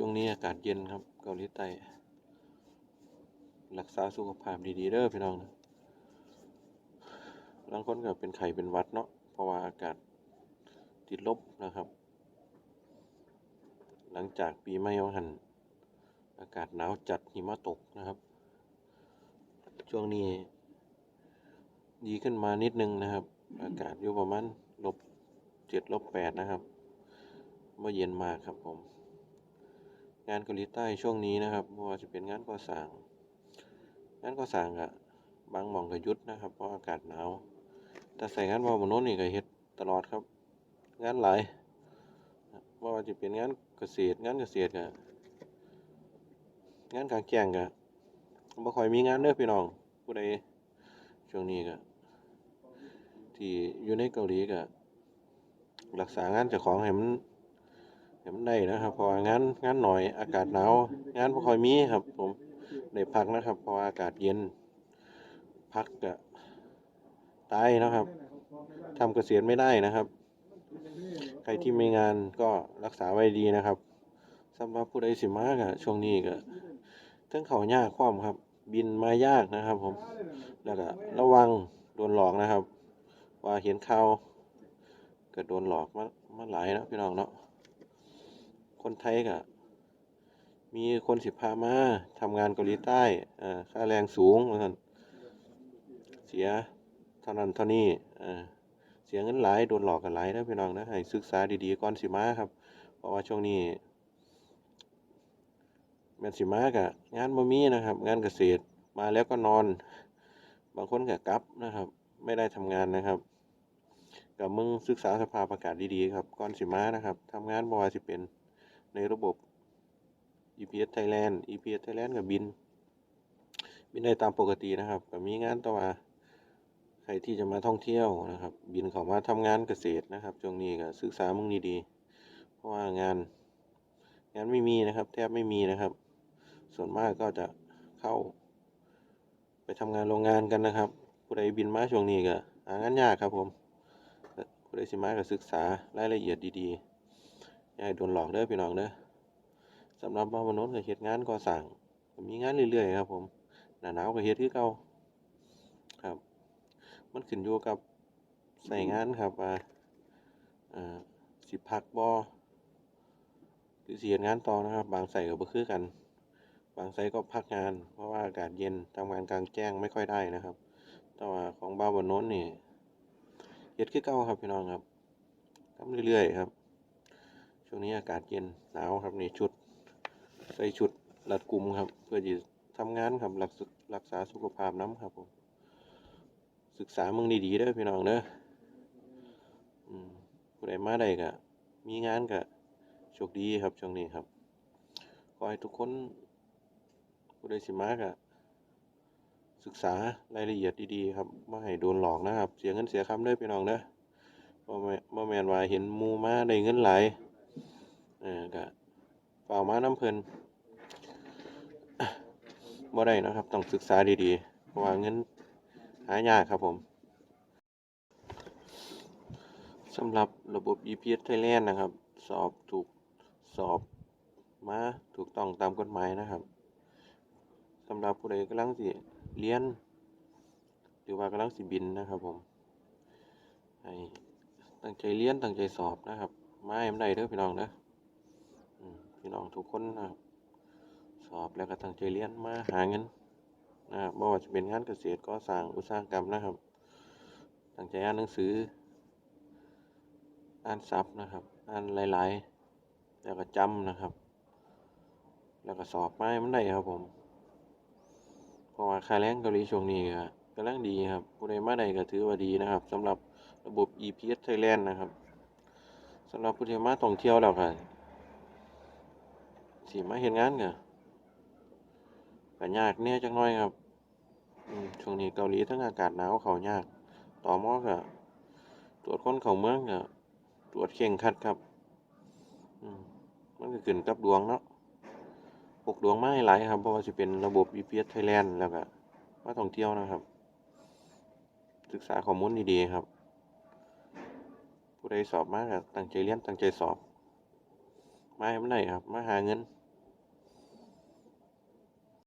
ช่วงนี้อากาศเย็นครับเกาหลีใต้รักษาสุขภาพดีๆเด้อพี่น้องนะบางคนก็เป็นไข้เป็นวัดเนาะเพราะว่าอากาศติดลบนะครับ หลังจากปีใหม่ว่าหัน อากาศหนาวจัดหิมะตกนะครับ ช่วงนี้ ดีขึ้นมานิดนึงนะครับ อากาศอยู่ประมาณลบเจ็ดลบแปดนะครับไม่เย็นมากครับผม งานเกาหลีใต้ช่วงนี้นะครับไม่ว่าจะเป็นงานก่อสร้าง งานก่อสร้างอะบางหม่องก็ยุดนะครับ เพราะอากาศหนาวแต่ใส่งานว่าบนโน้นนี่ก็เฮ็ดตลอดครับ งานหลายไม่ว่าจะเป็นงานเกษตร งานเกษตรก็งานกลางแจ้งก็บ่ค่อยมีงานเด้อพี่น้อง ผู้ใดช่วงนี้ก็ที่อยู่ในเกาหลีก็รักษางานเจ้าของให้มัน ให้มันได้นะครับ เพราะว่างานงานหน่อยอากาศหนาวงานบ่ค่อยมีครับ ผมได้พักนะครับ เพราะว่าอากาศเย็น พักก็ตายนะครับทำเกษียณไม่ได้นะครับ ใครที่มีงานก็รักษาไว้ดีนะครับสำหรับผู้ใดสิมาก็ช่วงนี้ก็ทั้งเขายากความครับ บินมายากนะครับ ผมแล้วก็ระวังโดนหลอกนะครับ ว่าเห็นข่าวก็โดนหลอกมามาหลายนะพี่น้องเนาะ คนไทยก็มีคนสิพามาทำงานเกาหลีใต้อ่าค่าแรงสูงว่าซั่นเสียเท่านั้นเท่านี้อ่าเสียเงินหลายโดนหลอกกันหลายนะพี่น้องนะให้ศึกษาดีๆก่อนสิมาครับ เพราะว่าช่วงนี้แม่นสิมากะงานบ่มีนะครับ งานเกษตรมาแล้วก็นอน บางคนก็กลับนะครับ ไม่ได้ทำงานนะครับก็มึงศึกษาสภาพอากาศดีๆครับก่อนสิมานะครับทำงานบ่ว่าสิเป็น ในระบบ EPS Thailand EPS Thailand ก็บิน บินได้ตามปกตินะครับก็มีงานต่ว่าใครที่จะมาท่องเที่ยวนะครับ บินเข้ามาทำงานเกษตรนะครับช่วงนี้ก็ศึกษามึงดีๆเพราะว่างานงานไม่มีนะครับ แทบไม่มีนะครับ ส่วนมากก็จะเข้า ไปทำงานโรงงานกันนะครับผู้ใดบินมาช่วงนี้ก็หางานยากครับผมผู้ใดสิมาก็ศึกษารายละเอียดดีๆ ยาให้โดนหลอกเด้อพี่น้องเด้อสำหรับบ้านมนุษย์ก็เฮ็ดงานก่อสร้างมีงานเรื่อยๆครับ ผมหนาหนาวก็เฮ็ดคือเก่าครับ มันขึ้นอยู่กับใส่งานครับว่าอ่าสิพักบ่หรือสิเฮ็ดงานต่อนะครับ บางไสก็บ่คือกัน บางไซต์ก็พักงาน เพราะว่าอากาศเย็นทำงานกลางแจ้งไม่ค่อยได้นะครับ แต่ว่าของบ้านบนโน้นนี่เฮ็ดคือเก่าครับพี่น้องครับทำเรื่อยๆครับ ช่วงนี้อากาศเย็นหนาวครับนี่ชุดใส่ชุดรัดกุมครับ เพื่อที่ทำงานครับรักรักษาสุขภาพน้ำครับผมศึกษาเมึงดีๆเด้อพี่น้องเด้ออืมผู้ใดมาได้ก็มีงานก็โชคดีครับช่วงนี้ครับขอให้ทุกคนผู้ใดสิมากอะศึกษารายละเอียดดีๆครับไม่ให้โดนหลอกนะครับ เสียเงินเสียคำเด้อพี่น้องเด้อบ่แม่บ่แม่นว่าเห็นมูมาได้เงินหลาย เออก็ฝ่ามาน้ำเพลินบ่ได้นะครับ ต้องศึกษาดีๆ เพราะว่าเงินหายากครับผมสำหรับระบบ EPS Thailand นะครับ สอบถูกสอบมาถูกต้องตามกฎหมายนะครับสำหรับผู้ใดกำลังสิเรียน หรือว่ากำลังสิบินนะครับผมให้ตั้งใจเรียนตั้งใจสอบนะครับ มาให้มันได้เด้อพี่น้องนะ พี่น้องทุกคนนะครับสอบแล้วก็ตั้งใจเรียนมาหาเงินนะครับไม่ว่าจะเป็นงานเกษตรก่อสร้างอุตสาหกรรมนะครับ ตั้งใจอ่านหนังสือ อ่านซับนะครับ อ่านหลาย ๆ แล้วก็จำนะครับ แล้วก็สอบไมาให้มันได้ครับผมเพราะว่าค่าแรงเกาหลีช่วงนี้ก็กำลังดีครับผู้ใดมาได้ก็ถือว่าดีนะครับสำหรับระบบ EPS Thailand นะครับสำหรับผู้ที่มาท่องเที่ยวแล้วก็ สิมาเฮ็ดงานก็ก็ยากแหน่ยจักหน่อยครับช่วงนี้เกาหลีทั้งอากาศหนาวเขายาก ต่อมอก็ตรวจคนเขาเมืองก็ตรวจเคร่งคัดครับมันก็ขึ้นกับดวงเนาะพกดวงไมาให้หลายครับ เพราะว่าสิเป็นระบบ EPS Thailand แล้วก็มาท่องเที่ยวนะครับ ศึกษาข้อมูลดีๆครับ ผู้ใดสอบมากตั้งใจเรียนตั้งใจสอบ มาให้มันได้ครับ มาหาเงิน